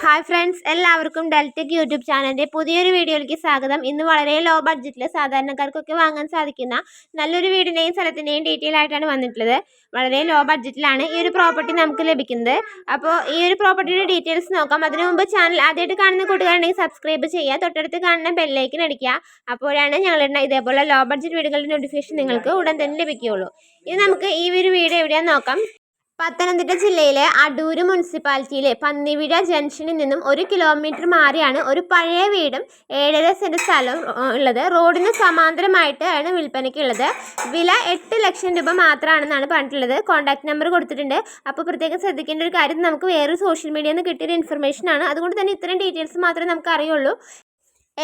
Hi friends എല്ലാവർക്കും Deltek YouTube ചാനലിന്റെ പുതിയൊരു വീഡിയോയിലേക്ക് സ്വാഗതം. ഇന്ന് വളരെ ലോ ബഡ്ജറ്റിൽ സാധാരണക്കാർക്കൊക്കെ വാങ്ങാൻ സാധിക്കുന്ന നല്ലൊരു വീടിന്റെയും സ്ഥലത്തിന്റെയും ഡീറ്റെയിൽ ആയിട്ടാണ് വന്നിട്ടുള്ളത്. വളരെ ലോ ബഡ്ജറ്റിലാണ് ഈ ഒരു പ്രോപ്പർട്ടി നമുക്ക് ലഭിക്കുന്നത്. അപ്പോൾ ഈ ഒരു പ്രോപ്പർട്ടിയുടെ ഡീറ്റെയിൽസ് നോക്കാം. അതിനു മുമ്പ് ചാനൽ ആദ്യമായിട്ട് കാണുന്ന കൂട്ടുകാരുണ്ടെങ്കിൽ സബ്സ്ക്രൈബ് ചെയ്യുക. തൊട്ടടുത്ത് കാണുന്ന ബെല്ലൈക്കൻ അടിക്കുക. അപ്പോഴാണ് ഞങ്ങളുടെ ഇതേപോലെ ലോ ബഡ്ജറ്റ് വീടുകളുടെ നോട്ടിഫിക്കേഷൻ നിങ്ങൾക്ക് ഉടൻ തന്നെ ലഭിക്കുകയുള്ളൂ. ഇനി നമുക്ക് ഈ ഒരു വീട് എവിടെയാണെന്ന് നോക്കാം. പത്തനംതിട്ട ജില്ലയിലെ അടൂര് മുനിസിപ്പാലിറ്റിയിലെ പന്നിവിഴ ജംഗ്ഷനിൽ നിന്നും ഒരു കിലോമീറ്റർ മാറിയാണ് ഒരു പഴയ വീടും ഏഴര സെന്റ് സ്ഥലവും ഉള്ളത്. റോഡിന് സമാന്തരമായിട്ട് ആണ് വിൽപ്പനയ്ക്കുള്ളത് വില എട്ട് ലക്ഷം രൂപ മാത്രമാണെന്നാണ് പറഞ്ഞിട്ടുള്ളത്. കോൺടാക്ട് നമ്പർ കൊടുത്തിട്ടുണ്ട്. അപ്പോൾ പ്രത്യേകം ശ്രദ്ധിക്കേണ്ട ഒരു കാര്യം നമുക്ക് വേറൊരു സോഷ്യൽ മീഡിയയിൽ നിന്ന് കിട്ടിയൊരു ഇൻഫർമേഷൻ ആണ്. അതുകൊണ്ട് തന്നെ ഇത്രയും ഡീറ്റെയിൽസ് മാത്രമേ നമുക്ക് അറിയുള്ളൂ.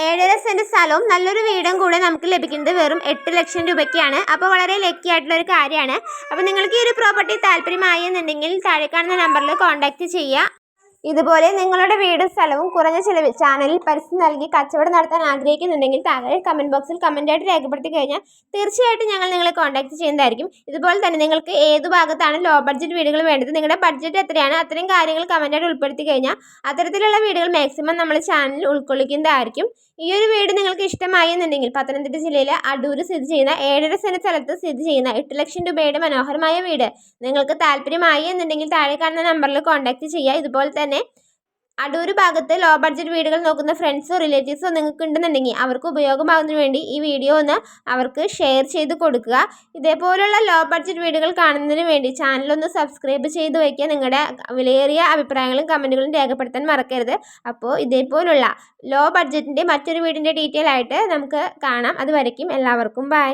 ഏഴര സെന്റ് സ്ഥലവും നല്ലൊരു വീടും കൂടെ നമുക്ക് ലഭിക്കുന്നത് വെറും എട്ട് ലക്ഷം രൂപയ്ക്കാണ്. അപ്പോൾ വളരെ ലക്കി ആയിട്ടുള്ള ഒരു കാര്യമാണ്. അപ്പോൾ നിങ്ങൾക്ക് ഈ ഒരു പ്രോപ്പർട്ടി താല്പര്യമായി എന്നുണ്ടെങ്കിൽ താഴെ കാണുന്ന നമ്പറിൽ കോൺടാക്റ്റ് ചെയ്യുക. ഇതുപോലെ നിങ്ങളുടെ വീടും സ്ഥലവും കുറഞ്ഞ ചിലവിൽ ചാനലിൽ പരസ്യം നൽകി കച്ചവടം നടത്താൻ ആഗ്രഹിക്കുന്നുണ്ടെങ്കിൽ താങ്കൾ കമന്റ് ബോക്സിൽ കമന്റായിട്ട് രേഖപ്പെടുത്തി കഴിഞ്ഞാൽ തീർച്ചയായിട്ടും ഞങ്ങൾ നിങ്ങളെ കോൺടാക്ട് ചെയ്യുന്നതായിരിക്കും. ഇതുപോലെ തന്നെ നിങ്ങൾക്ക് ഏത് ഭാഗത്താണ് ലോ ബഡ്ജറ്റ് വീടുകൾ വേണ്ടത് നിങ്ങളുടെ ബഡ്ജറ്റ് എത്രയാണ് അത്തരം കാര്യങ്ങൾ കമന്റായിട്ട് ഉൾപ്പെടുത്തി കഴിഞ്ഞാൽ അത്തരത്തിലുള്ള വീടുകൾ മാക്സിമം നമ്മൾ ചാനലിൽ ഉൾക്കൊള്ളിക്കുന്നതായിരിക്കും. ഈ ഒരു വീട് നിങ്ങൾക്ക് ഇഷ്ടമായി എന്നുണ്ടെങ്കിൽ പത്തനംതിട്ട ജില്ലയിലെ അടൂർ സ്ഥിതി ചെയ്യുന്ന ഏഴര സെന്റ് സ്ഥലത്ത് സ്ഥിതി ചെയ്യുന്ന എട്ട് ലക്ഷം രൂപയുടെ മനോഹരമായ വീട് നിങ്ങൾക്ക് താല്പര്യമായി എന്നുണ്ടെങ്കിൽ താഴെ കാണുന്ന നമ്പറിൽ കോൺടാക്ട് ചെയ്യുക. ഇതുപോലെ തന്നെ അടൂർ ഭാഗത്ത് ലോ ബഡ്ജറ്റ് വീടുകൾ നോക്കുന്ന ഫ്രണ്ട്സോ റിലേറ്റീവ്സോ നിങ്ങൾക്ക് ഉണ്ടെന്നുണ്ടെങ്കിൽ അവർക്ക് ഉപയോഗമാകുന്നതിന് വേണ്ടി ഈ വീഡിയോ ഒന്ന് അവർക്ക് ഷെയർ ചെയ്ത് കൊടുക്കുക. ഇതേപോലുള്ള ലോ ബഡ്ജറ്റ് വീടുകൾ കാണുന്നതിന് വേണ്ടി ചാനലൊന്ന് സബ്സ്ക്രൈബ് ചെയ്ത് വയ്ക്കുക. നിങ്ങളുടെ വിലയേറിയ അഭിപ്രായങ്ങളും കമന്റുകളും രേഖപ്പെടുത്താൻ മറക്കരുത്. അപ്പോൾ ഇതേപോലുള്ള ലോ ബഡ്ജറ്റിന്റെ മറ്റൊരു വീടിന്റെ ഡീറ്റെയിൽ ആയിട്ട് നമുക്ക് കാണാം. അതുവരയ്ക്കും എല്ലാവർക്കും ബൈ